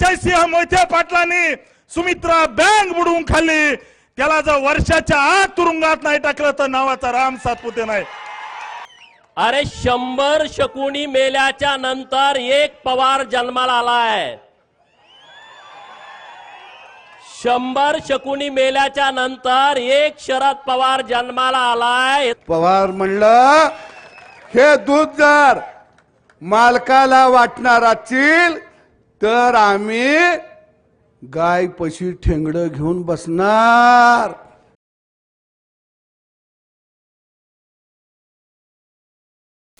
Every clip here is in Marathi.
जयसिंह मोहिते पाटलांनी सुमित्रा बँक बुडवून खाल्ली. त्याला जर वर्षाच्या आत तुरुंगात नाही टाकलं तर नावाचा राम सातपुते नाही. अरे शंभर शकुनी मेल्याच्या नंतर एक पवार जन्माला आलाय. शंभर शकुनी मेल्याच्या नंतर एक शरद पवार जन्माला आलाय. पवार म्हणलं हे दूध जर मालकाला वाटणार असतील तर आम्ही गाय पशी ठेंगड घेऊन बसणार.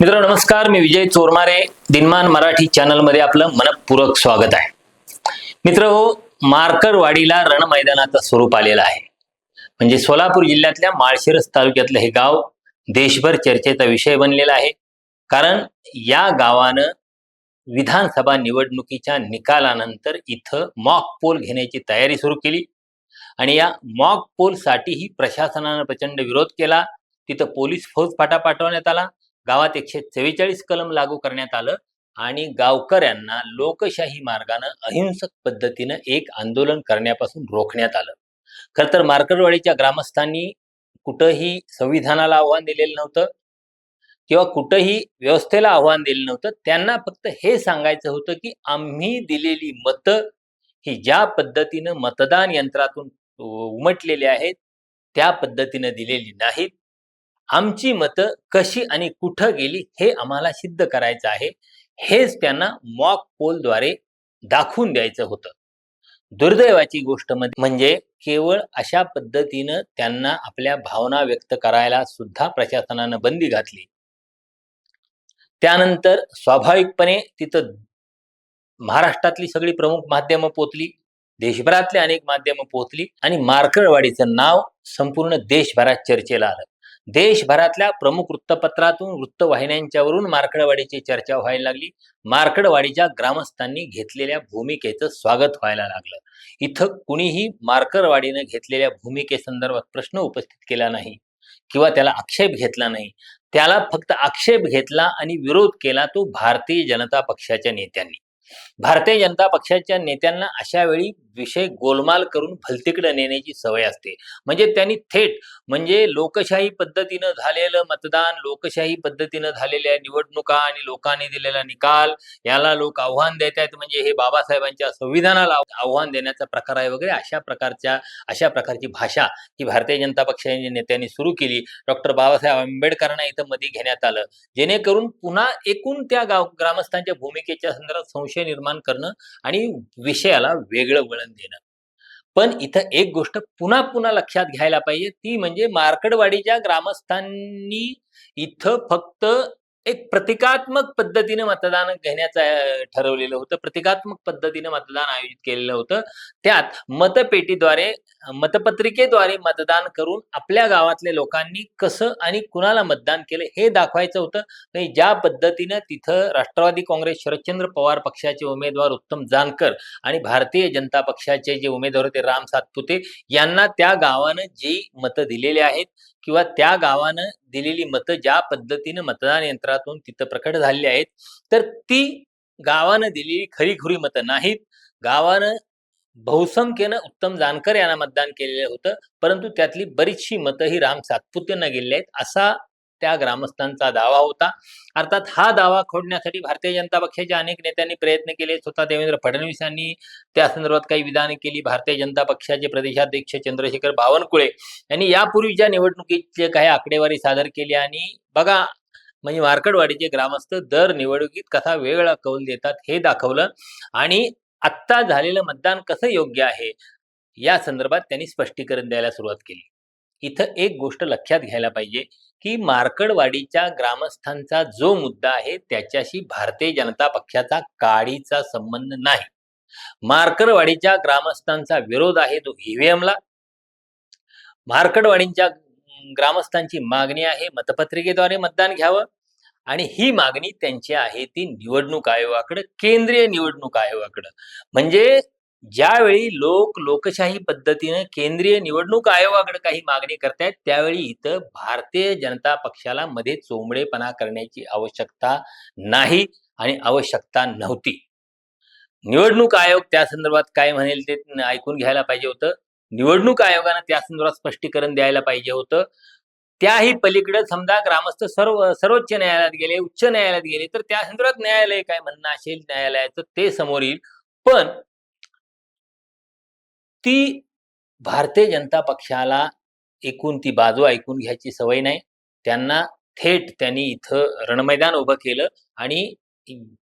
मित्र नमस्कार. मी विजय चोरमारे. दिनमान मराठी चॅनलमध्ये आपलं मनपूरक स्वागत आहे. मित्र हो, मार्करवाडीला रण मैदानाचं स्वरूप आलेलं आहे. म्हणजे सोलापूर जिल्ह्यातल्या माळशिरस तालुक्यातलं हे गाव देशभर चर्चेचा विषय बनलेला आहे. कारण या गावानं विधानसभा निवडणुकीच्या निकालानंतर इथं मॉक पोल घेण्याची तयारी सुरू केली. आणि या मॉक पोलसाठीही प्रशासनानं प्रचंड विरोध केला. तिथं पोलीस फौजफाटा पाठवण्यात आला. गावात एकशे चव्वेचाळीस कलम लागू करण्यात आलं. आणि गावकऱ्यांना लोकशाही मार्गानं अहिंसक पद्धतीनं एक आंदोलन करण्यापासून रोखण्यात आलं. खर तर मार्कडवाडीच्या ग्रामस्थांनी कुठंही संविधानाला आव्हान दिलेलं नव्हतं. किंवा कुठंही व्यवस्थेला आव्हान दिलं नव्हतं त्यांना फक्त हे सांगायचं होतं की आम्ही दिलेली मतं ही ज्या पद्धतीनं मतदान यंत्रातून उमटलेली आहेत त्या पद्धतीनं दिलेली नाहीत. आमची मतं कशी आणि कुठं गेली हे आम्हाला सिद्ध करायचं आहे. हेच त्यांना मॉक पोलद्वारे दाखवून द्यायचं होतं. दुर्दैवाची गोष्ट म्हणजे केवळ अशा पद्धतीनं त्यांना आपल्या भावना व्यक्त करायला सुद्धा प्रशासनानं बंदी घातली. त्यानंतर स्वाभाविकपणे तिथं महाराष्ट्रातली सगळी प्रमुख माध्यमं पोचली देशभरातले अनेक माध्यमं पोहोचली आणि मार्करवाडीचं नाव संपूर्ण देशभरात चर्चेला आलं. देशभरातल्या प्रमुख वृत्तपत्रातून वृत्तवाहिन्यांच्यावरून मार्कडवाडीची चर्चा व्हायला लागली. मार्कडवाडीच्या ग्रामस्थांनी घेतलेल्या भूमिकेचं स्वागत व्हायला लागलं. इथं कुणीही मार्करवाडीनं घेतलेल्या भूमिकेसंदर्भात प्रश्न उपस्थित केला नाही. किंवा त्याला आक्षेप घेतला नाही. त्याला फक्त आक्षेप घेतला आणि विरोध केला तो भारतीय जनता पक्षाच्या नेत्यांनी. भारतीय जनता पक्षाच्या नेत्यांना अशा वेळी विषय गोलमाल करून भलतीकडे नेण्याची सवय असते. म्हणजे त्यांनी थेट म्हणजे लोकशाही पद्धतीनं झालेलं मतदान लोकशाही पद्धतीनं झालेल्या निवडणुका आणि लोकांनी दिलेला निकाल याला लोक आव्हान देत आहेत. म्हणजे हे बाबासाहेबांच्या संविधानाला आव्हान देण्याचा प्रकार आहे वगैरे अशा प्रकारच्या अशा प्रकारची भाषा ही भारतीय जनता पक्षाच्या नेत्यांनी सुरू केली. डॉक्टर बाबासाहेब आंबेडकरांना इथं मध्ये घेण्यात आलं. जेणेकरून पुन्हा एकूण त्या गाव ग्रामस्थांच्या भूमिकेच्या संदर्भात संशय निर्माण करणं आणि विषयाला वेगळं वळण देणं. पण इथं एक गोष्ट पुन्हा पुन्हा लक्षात घ्यायला पाहिजे ती म्हणजे मार्कडवाडीच्या ग्रामस्थांनी इथं फक्त एक प्रतिकात्मक पद्धतीने मतदान घेण्याचं ठरवलेलं होतं. प्रतिकात्मक पद्धतीने मतदान आयोजित केलेलं होतं. त्यात मतपेटीद्वारे मतपत्रिकेद्वारे मतदान करून आपल्या गावातल्या लोकांनी कसं आणि कुणाला मतदान केलं हे दाखवायचं होतं. आणि ज्या पद्धतीनं तिथं राष्ट्रवादी काँग्रेस शरदचंद्र पवार पक्षाचे उमेदवार उत्तम जानकर आणि भारतीय जनता पक्षाचे जे उमेदवार होते राम सातपुते यांना त्या गावानं जी मतं दिलेली आहेत किंवा त्या गावानं दिलेली मतं ज्या पद्धतीनं मतदान यंत्रातून तिथं प्रकट झालेली आहेत तर ती गावानं दिलेली खरीखुरी मतं नाहीत. गावानं बहुसंख्येनं उत्तम जानकर यांना मतदान केलेलं होतं परंतु त्यातली बरीचशी मतं ही राम सातपुतेंना गेलेली आहेत असा त्या ग्रामस्थांचा दावा होता. अर्थात हा दावा खोडण्यासाठी भारतीय जनता पक्षाच्या अनेक नेत्यांनी प्रयत्न केले स्वतः देवेंद्र फडणवीस यांनी त्या संदर्भात काही विधानं केली. भारतीय जनता पक्षाचे प्रदेशाध्यक्ष चंद्रशेखर बावनकुळे यांनी यापूर्वीच्या निवडणुकीचे काही आकडेवारी सादर केली आणि बघा म्हणजे मार्कडवाडीचे ग्रामस्थ दर निवडणुकीत कसा वेगळा कौल देतात हे दाखवलं. आणि आत्ता झालेलं मतदान कसं योग्य आहे? या संदर्भात त्यांनी स्पष्टीकरण द्यायला सुरुवात केली. इथं एक गोष्ट लक्षात घ्यायला पाहिजे की मार्कडवाडीच्या ग्रामस्थांचा जो मुद्दा आहे त्याच्याशी भारतीय जनता पक्षाचा काडीचा संबंध नाही. मार्कडवाडीच्या ग्रामस्थांचा विरोध आहे तो ईव्हीएमला मार्कडवाडींच्या ग्रामस्थांची मागणी आहे मतपत्रिकेद्वारे मतदान घ्यावं. आणि ही मागणी त्यांची आहे ती निवडणूक आयोगाकडे केंद्रीय निवडणूक आयोगाकडे. म्हणजे ज्यावेळी लोक लोकशाही पद्धतीनं केंद्रीय निवडणूक आयोगाकडे काही मागणी करतायत त्यावेळी इथं भारतीय जनता पक्षाला मध्ये चोंबडेपणा करण्याची आवश्यकता नाही आणि आवश्यकता नव्हती. निवडणूक आयोग त्या संदर्भात काय म्हणेल ते ऐकून घ्यायला पाहिजे होतं. निवडणूक आयोगानं त्या संदर्भात स्पष्टीकरण द्यायला पाहिजे होतं. त्याही पलीकडे समजा ग्रामस्थ सर्व सर्वोच्च न्यायालयात गेले उच्च न्यायालयात गेले तर त्या संदर्भात न्यायालय काय म्हणणं असेल? न्यायालयाचं ते समोर येईल. पण ती भारतीय जनता पक्षाला एकूण ती बाजू ऐकून घ्यायची सवय नाही. त्यांना थेट त्यांनी इथं रणमैदान उभं केलं आणि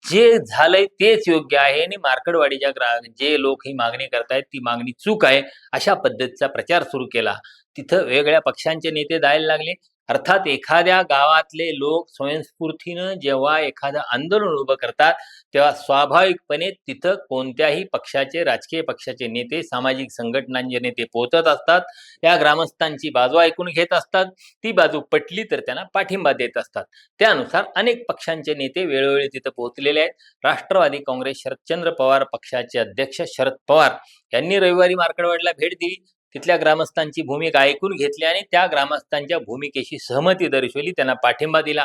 जे झालंय तेच योग्य आहे आणि मार्कडवाडीच्या ग्राहक जे लोक ही मागणी करतायत ती मागणी चूक आहे अशा पद्धतीचा प्रचार सुरू केला. तिथं वेगळ्या पक्षांचे नेते जायला लागले. अर्थात एखाद्या गावातले लोक स्वयंस्फूर्तीनं जेव्हा एखादं आंदोलन उभं करतात तेव्हा स्वाभाविकपणे तिथं कोणत्याही पक्षाचे राजकीय पक्षाचे नेते सामाजिक संघटनांचे नेते पोहोचत असतात. त्या ग्रामस्थांची बाजू ऐकून घेत असतात. ती बाजू पटली तर त्यांना पाठिंबा देत असतात. त्यानुसार अनेक पक्षांचे नेते वेळोवेळी तिथं पोहोचलेले आहेत. राष्ट्रवादी काँग्रेस शरदचंद्र पवार पक्षाचे अध्यक्ष शरद पवार यांनी रविवारी मार्कडवाडला भेट दिली. तिथल्या ग्रामस्थांची भूमिका ऐकून घेतली आणि त्या ग्रामस्थांच्या भूमिकेशी सहमती दर्शवली त्यांना पाठिंबा दिला.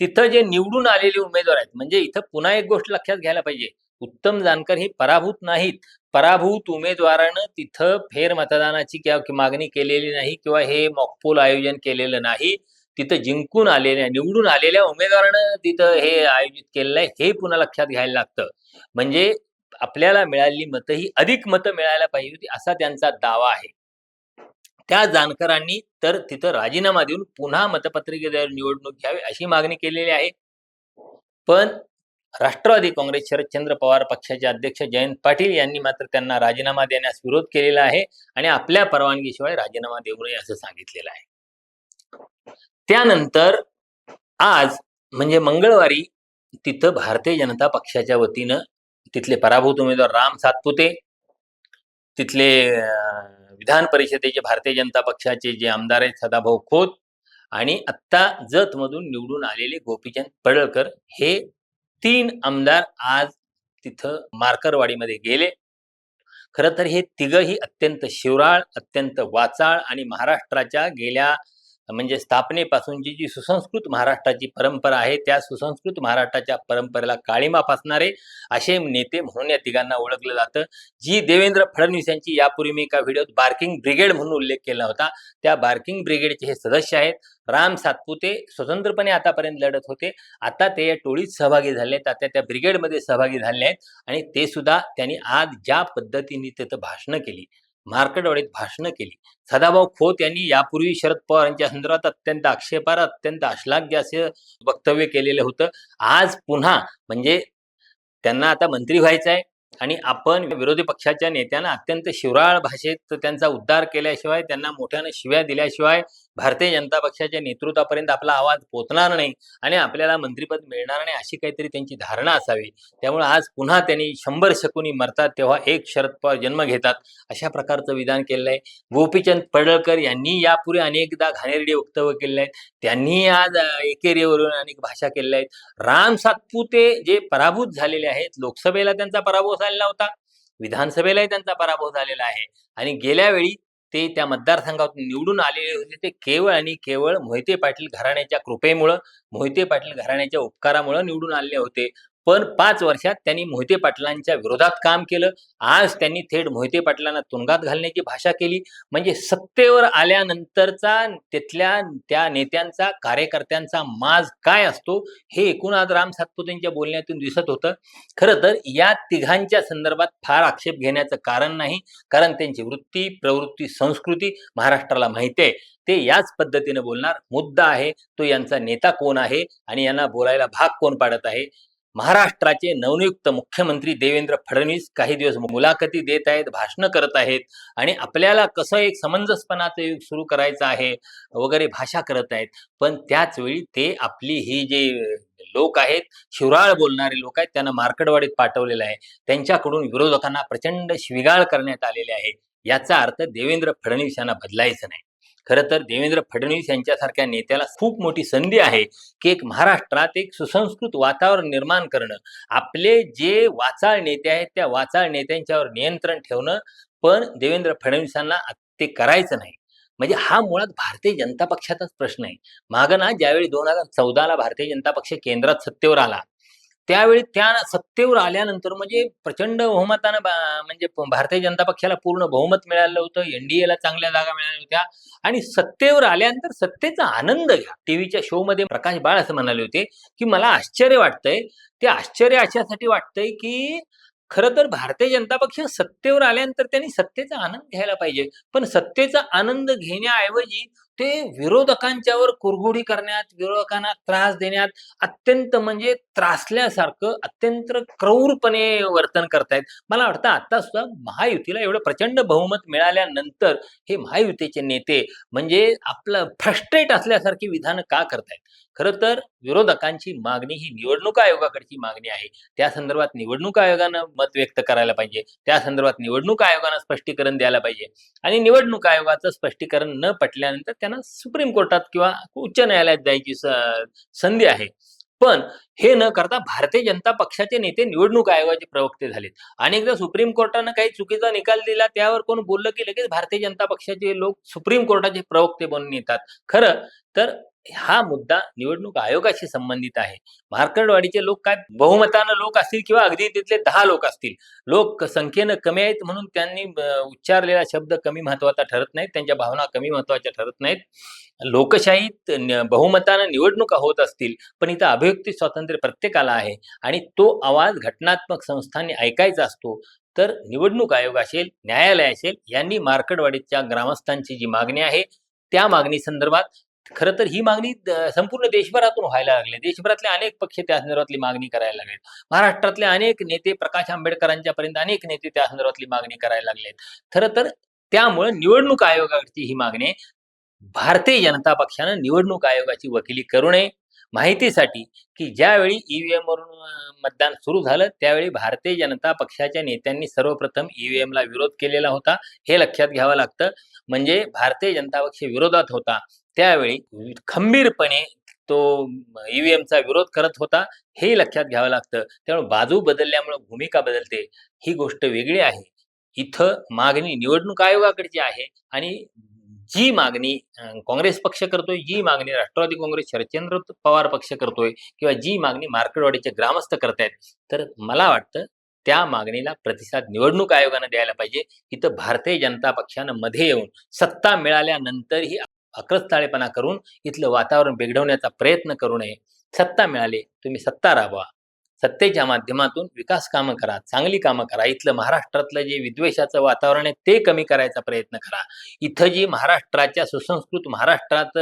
तिथं जे निवडून आलेले उमेदवार आहेत म्हणजे इथं पुन्हा एक गोष्ट लक्षात घ्यायला पाहिजे. उत्तम जानकर हे पराभूत नाहीत. पराभूत उमेदवारानं तिथं फेर मतदानाची किंवा मागणी केलेली नाही किंवा हे मॉकपोल आयोजन केलेलं नाही. तिथं जिंकून आलेल्या निवडून आलेल्या उमेदवारानं तिथं हे आयोजित केलेलं आहे हे पुन्हा लक्षात घ्यायला लागतं. म्हणजे आपल्याला मिळालेली मतं ही अधिक मतं मिळायला पाहिजे होती असा त्यांचा दावा आहे. त्या जानकरांनी तर तिथं राजीनामा देऊन पुन्हा मतपत्रिकेद्वारे निवडणूक घ्यावी अशी मागणी केलेली आहे. पण राष्ट्रवादी काँग्रेस शरदचंद्र पवार पक्षाचे अध्यक्ष जयंत पाटील यांनी मात्र त्यांना राजीनामा देण्यास विरोध केलेला आहे आणि आपल्या परवानगीशिवाय राजीनामा देऊ नये असं सांगितलेलं आहे. त्यानंतर आज म्हणजे मंगळवारी तिथं भारतीय जनता पक्षाच्या वतीनं तिथले पराभूत उमेदवार राम सातपुते तिथले विधान परिषदेचे भारतीय जनता पक्षाचे जे आमदार आहेत सदाभाऊ खोत आणि आत्ता जतमधून निवडून आलेले गोपीचंद पडळकर हे तीन आमदार आज तिथं मार्करवाडीमध्ये गेले. खरं तर हे तिघही अत्यंत शिवराळ अत्यंत वाचाळ आणि महाराष्ट्राच्या गेल्या म्हणजे स्थापनेपासूनची जी सुसंस्कृत महाराष्ट्राची परंपरा आहे त्या सुसंस्कृत महाराष्ट्राच्या परंपरेला काळीमा फासणारे असे नेते म्हणून या तिघांना ओळखलं जातं. जी देवेंद्र फडणवीस यांची यापूर्वी मी एका व्हिडिओत बार्किंग ब्रिगेड म्हणून उल्लेख केला होता. त्या बार्किंग ब्रिगेडचे हे सदस्य आहेत. राम सातपुते स्वतंत्रपणे आतापर्यंत लढत होते. आता ते या टोळीत सहभागी झाले आहेत. आता त्या ब्रिगेडमध्ये सहभागी झाले आहेत. आणि ते सुद्धा त्यांनी आज ज्या पद्धतीने तिथं भाषणं केली मार्कडवाडीत भाषणं केली. सदाभाऊ खोत यांनी यापूर्वी शरद पवार यांच्या संदर्भात अत्यंत आक्षेपार अत्यंत अश्लाघ्य असे वक्तव्य केलेलं होतं. आज पुन्हा म्हणजे त्यांना आता मंत्री व्हायचं आहे आणि आपण विरोधी पक्षाच्या नेत्यांना अत्यंत शिवराळ भाषेत त्यांचा उद्धार केल्याशिवाय त्यांना मोठ्यानं शिव्या दिल्याशिवाय भारतीय जनता पक्षाच्या नेतृत्वापर्यंत आपला आवाज पोचणार नाही आणि आपल्याला मंत्रीपद मिळणार नाही अशी काहीतरी त्यांची धारणा असावी. त्यामुळे आज पुन्हा त्यांनी शंभर शकुनी मरतात तेव्हा एक शरद पवार जन्म घेतात अशा प्रकारचं विधान केलेलं आहे. गोपीचंद पडळकर यांनी यापूर्वी अनेकदा घाणेरडी वक्तव्य केलेले आहेत त्यांनी आज एकेरीवरून अनेक भाषा केलेल्या आहेत. राम सातपुते जे पराभूत झालेले आहेत लोकसभेला त्यांचा पराभव झालेला होता. विधानसभेलाही त्यांचा पराभव झालेला आहे. आणि गेल्या वेळी ते त्या मतदारसंघातून निवडून आलेले होते. ते केवळ आणि केवळ मोहिते पाटील घराण्याच्या कृपेमुळं मोहिते पाटील घराण्याच्या उपकारामुळं निवडून आलेले होते. पण पाच वर्षात त्यांनी मोहिते पाटलांच्या विरोधात काम केलं. आज त्यांनी थेट मोहिते पाटलांना तुरुंगात घालण्याची भाषा केली. म्हणजे सत्तेवर आल्यानंतरचा तिथल्या त्या नेत्यांचा कार्यकर्त्यांचा माज काय असतो हे एकूण आज राम सातपुतेंच्या बोलण्यातून दिसत होतं. खरं तर या तिघांच्या संदर्भात फार आक्षेप घेण्याचं कारण नाही कारण त्यांची वृत्ती प्रवृत्ती संस्कृती महाराष्ट्राला माहिती आहे. ते याच पद्धतीने बोलणार. मुद्दा आहे तो यांचा नेता कोण आहे आणि यांना बोलायला भाग कोण पाडत आहे? महाराष्ट्राचे नवनियुक्त मुख्यमंत्री देवेंद्र फडणवीस काही दिवस मुलाखती देत आहेत भाषणं करत आहेत आणि आपल्याला कसं एक समंजसपणाचं युग सुरू करायचं आहे वगैरे भाषा करत आहेत. पण त्याच वेळी ते आपली ही जे लोक आहेत शिवराळ बोलणारे लोक आहेत त्यांना मार्कडवाडीत पाठवलेलं आहे. त्यांच्याकडून विरोधकांना प्रचंड शिविगाळ करण्यात आलेले आहे. याचा अर्थ देवेंद्र फडणवीस यांना बदलायचं नाही. खरं तर देवेंद्र फडणवीस यांच्यासारख्या नेत्याला खूप मोठी संधी आहे की एक महाराष्ट्रात एक सुसंस्कृत वातावरण निर्माण करणं. आपले जे वाचाळ नेते आहेत त्या वाचाळ नेत्यांच्यावर नियंत्रण ठेवणं पण देवेंद्र फडणवीसांना ते करायचं नाही. म्हणजे हा मुळात भारतीय जनता पक्षाचाच प्रश्न आहे. मागं ना ज्यावेळी दोन हजार चौदाला भारतीय जनता पक्ष केंद्रात सत्तेवर आला त्यावेळी त्या सत्तेवर आल्यानंतर म्हणजे प्रचंड बहुमतानं म्हणजे भारतीय जनता पक्षाला पूर्ण बहुमत मिळालं होतं एनडीएला चांगल्या जागा मिळाल्या होत्या. आणि सत्तेवर आल्यानंतर सत्तेचा आनंद घ्या. टीव्हीच्या शो मध्ये प्रकाश बाळ असं म्हणाले होते की मला आश्चर्य वाटतंय. ते आश्चर्य अशासाठी वाटतंय की खरं तर भारतीय जनता पक्ष सत्तेवर आल्यानंतर त्यांनी सत्तेचा आनंद घ्यायला पाहिजे. पण सत्तेचा आनंद घेण्याऐवजी ते विरोधकांच्यावर कुरघोडी करण्यात विरोधकांना त्रास देण्यात अत्यंत म्हणजे त्रासल्यासारखं अत्यंत क्रौरपणे वर्तन करतायत. मला वाटतं आता सुद्धा महायुतीला एवढं प्रचंड बहुमत मिळाल्यानंतर हे महायुतीचे नेते म्हणजे आपलं फ्रस्ट्रेट असल्यासारखी विधानं का करतायत? खरं तर विरोधकांची मागणी ही निवडणूक आयोगाकडची मागणी आहे. त्या संदर्भात निवडणूक आयोगानं मत व्यक्त करायला पाहिजे. त्या संदर्भात निवडणूक आयोगानं स्पष्टीकरण द्यायला पाहिजे. आणि निवडणूक आयोगाचं स्पष्टीकरण न पटल्यानंतर त्यांना सुप्रीम कोर्टात किंवा उच्च न्यायालयात जायची संधी आहे. पण हे न करता भारतीय जनता पक्षाचे नेते निवडणूक आयोगाचे प्रवक्ते झालेत. अनेकदा सुप्रीम कोर्टानं काही चुकीचा निकाल दिला त्यावर कोण बोललं की लगेच भारतीय जनता पक्षाचे लोक सुप्रीम कोर्टाचे प्रवक्ते बनून येतात. खरं तर हा मुद्दा निवडणूक आयोगाशी संबंधित आहे. मार्कडवाडीचे लोक काय बहुमतानं लोक असतील किंवा अगदी तिथले दहा लोक असतील? लोक संख्येनं कमी आहेत म्हणून त्यांनी उच्चारलेला शब्द कमी महत्त्वाचा ठरत नाहीत. त्यांच्या भावना कमी महत्त्वाच्या ठरत नाहीत. लोकशाहीत बहुमतानं निवडणुका होत असतील पण इथं अभिव्यक्ती स्वातंत्र्य प्रत्येकाला आहे आणि तो आवाज घटनात्मक संस्थांनी ऐकायचा असतो तर निवडणूक आयोग असेल न्यायालय असेल यांनी मार्कडवाडीच्या ग्रामस्थांची जी मागणी आहे त्या मागणी संदर्भात खरं तर ही मागणी संपूर्ण देशभरातून व्हायला लागली. देशभरातले अनेक पक्ष त्या संदर्भातली मागणी करायला लागले महाराष्ट्रातले अनेक नेते प्रकाश आंबेडकरांच्या पर्यंत अनेक नेते त्या संदर्भातली मागणी करायला लागले खरं तर त्यामुळे निवडणूक आयोगाची ही मागणी भारतीय जनता पक्षानं निवडणूक आयोगाची वकिली करू नये. माहितीसाठी की ज्यावेळी ईव्हीएम वरून मतदान सुरू झालं त्यावेळी भारतीय जनता पक्षाच्या नेत्यांनी सर्वप्रथम ईव्हीएम ला विरोध केलेला होता. हे लक्षात घ्यावं लागतं. म्हणजे भारतीय जनता पक्ष विरोधात होता. त्यावेळी खंबीरपणे तो ईव्हीएमचा विरोध करत होता हे लक्षात घ्यावं लागतं. त्यामुळे बाजू बदलल्यामुळे भूमिका बदलते ही गोष्ट वेगळी आहे. इथं मागणी निवडणूक आयोगाकडची आहे आणि जी मागणी काँग्रेस पक्ष करतोय जी मागणी राष्ट्रवादी काँग्रेस शरदचंद्र पवार पक्ष करतोय किंवा जी मागणी मार्केटवाडीचे ग्रामस्थ करतायत तर मला वाटतं त्या मागणीला प्रतिसाद निवडणूक आयोगानं द्यायला पाहिजे. इथं भारतीय जनता पक्षानं मध्ये येऊन सत्ता मिळाल्यानंतरही अक्रस्ताळेपणा करून इथलं वातावरण बिघडवण्याचा प्रयत्न करू नये. सत्ता मिळाली तुम्ही सत्ता राबवा. सत्तेच्या माध्यमातून विकास कामं करा चांगली कामं करा. इथलं महाराष्ट्रातलं जे विद्वेषाचं वातावरण आहे ते कमी करायचा प्रयत्न करा. इथं जी महाराष्ट्राच्या सुसंस्कृत महाराष्ट्रात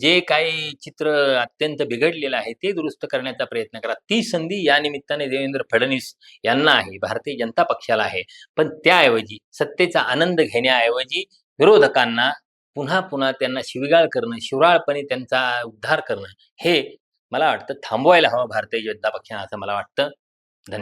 जे काही चित्र अत्यंत बिघडलेलं आहे ते दुरुस्त करण्याचा प्रयत्न करा. ती संधी या निमित्ताने देवेंद्र फडणवीस यांना आहे भारतीय जनता पक्षाला आहे. पण त्याऐवजी सत्तेचा आनंद घेण्याऐवजी विरोधकांना पुन्हा पुन्हा त्यांना शिविगाळ करणं शिवराळपणे त्यांचा उद्धार करणं हे मला वाटतं थांबवायला हवं भारतीय जनता पक्षानं असं मला वाटतं.